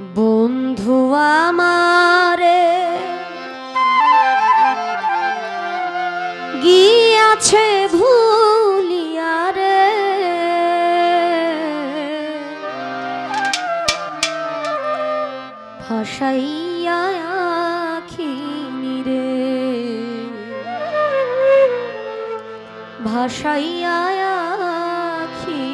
বন্ধু আমারে গিয়াছে ভুলিয়া রে। ভাসাইয়া আখিনি রে। ভাসাইয়া আখিনি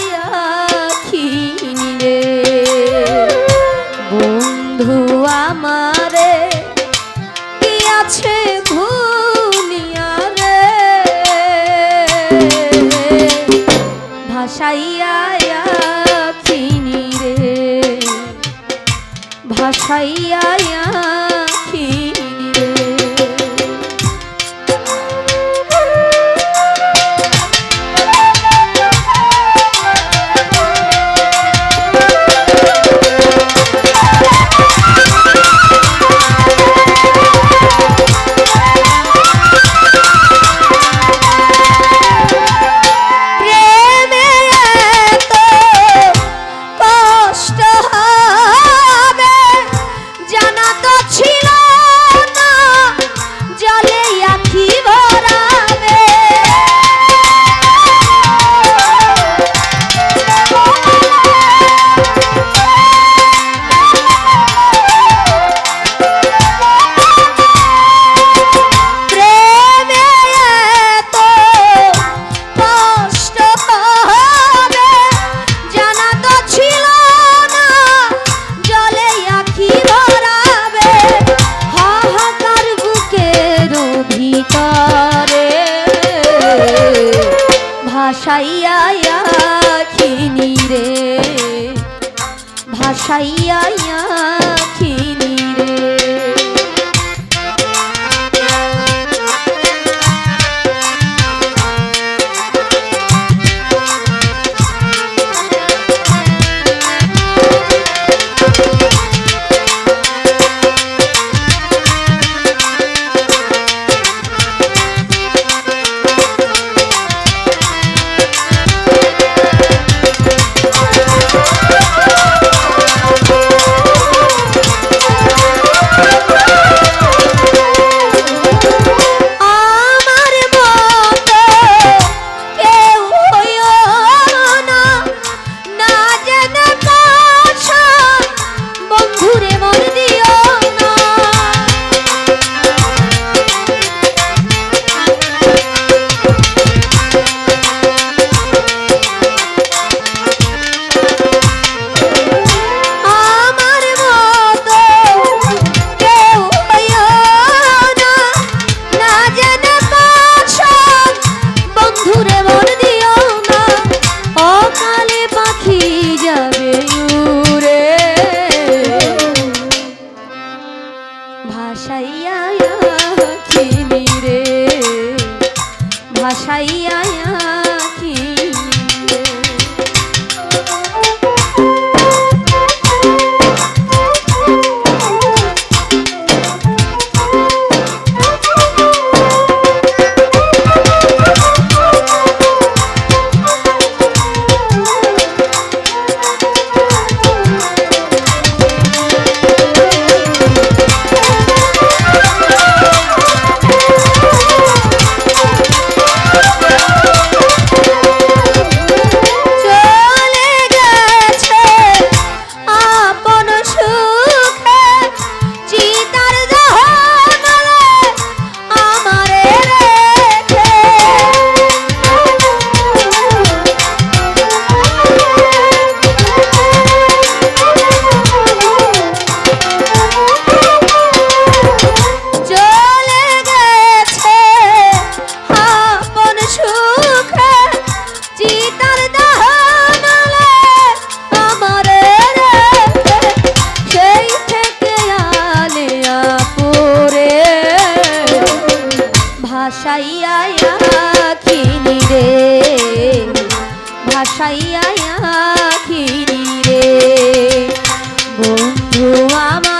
ভাসাইয়া চিনি রে। ভাসাইয়া ভাসাইয়া খিনি রে। ভাসাইয়া ভাসাইয়া রে? ভাসাইয়া ভাসাইয়া খিরি রে। বন্ধু আমারে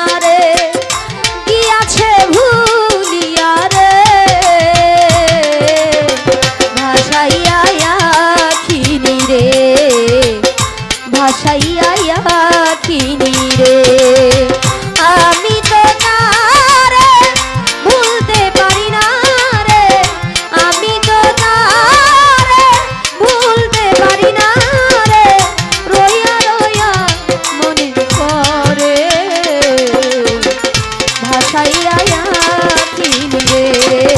আখিরি রে